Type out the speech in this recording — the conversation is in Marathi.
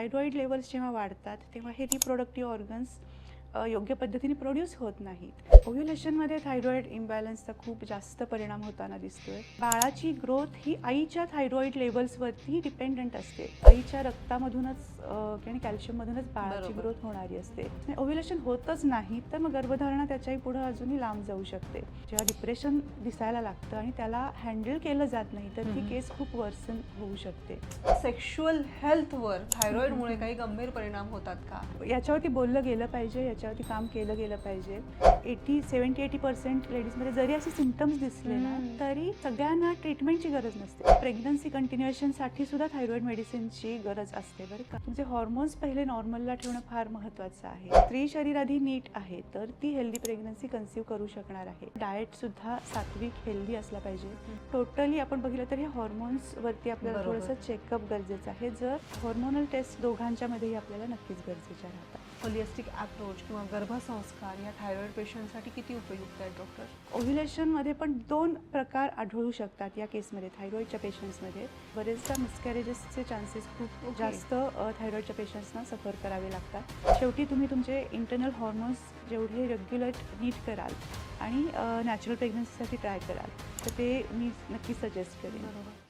थायरॉईड लेवल्स जेव्हा वाढतात तेव्हा हे रिप्रोडक्टिव्ह ऑर्गन्स योग्य पद्धतीने प्रोड्यूस होत नाहीत. ओव्ह्युलेशनमध्ये थायरॉईड इम्बॅलन्सचा खूप जास्त परिणाम होताना दिसतोय. बाळाची ग्रोथ ही आईच्या थायरॉईड लेवल्सवरती डिपेंडंट असते. आईच्या रक्तामधूनच आणि कॅल्शियममधूनच बाळाची. ग्रोथ होणारी असते. ओव्ह्युलेशन होतच नाही तर मग गर्भधारणा त्याच्याही पुढे अजूनही लांब जाऊ शकते. जेव्हा डिप्रेशन दिसायला लागतं आणि त्याला हँडल केलं जात नाही तर ती. केस खूप वर्सन होऊ शकते. सेक्शुअल हेल्थवर थायरॉइडमुळे काही गंभीर परिणाम होतात का? याच्यावरती बोललं गेलं पाहिजे याच्यावरती काम केलं गेलं पाहिजे. एटी सेवन्टी एटी पर्सेंट लेडीजमध्ये जरी असे सिमटम्स दिसले ना. तरी सगळ्यांना ट्रीटमेंटची गरज नसते. प्रेग्नन्सी कंटिन्युएशनसाठी सुद्धा थायरॉइड मेडिसिनची गरज असते बरं का. तुमचे हॉर्मोन्स पहिले नॉर्मलला ठेवणं फार महत्त्वाचं आहे. स्त्री शरीर आधी नीट आहे तर ती हेल्दी प्रेग्नन्सी कन्सिव्ह करू शकणार आहे. डाएट सुद्धा सात्विक हेल्दी असला पाहिजे. टोटली आपण बघितलं तर हे हॉर्मोन्स वरती आपल्याला. थोडंसं चेकअप गरजेचं आहे. जर हॉर्मोनल टेस्ट दोघांच्या मध्येही आपल्याला नक्कीच गरजेच्या राहतात. होलिस्टिक अप्रोच किंवा गर्भसंस्कार या थायरॉइड पेशंटसाठी किती उपयुक्त आहेत डॉक्टर ओव्ह्युलेशनमध्ये पण दोन प्रकार आढळू शकतात या केसमध्ये थायरॉईडच्या पेशंट्समध्ये बरेचदा मिसकॅरेजेसचे चान्सेस खूप Okay. जास्त थायरॉईडच्या पेशंट्सना सफर करावे लागतात. शेवटी तुम्ही तुमचे इंटरनल हॉर्मोन्स जेवढे रेग्युलर नीट कराल आणि नॅचरल प्रेग्नन्सीसाठी ट्राय कराल तर ते मी नक्की सजेस्ट करेन. बरोबर.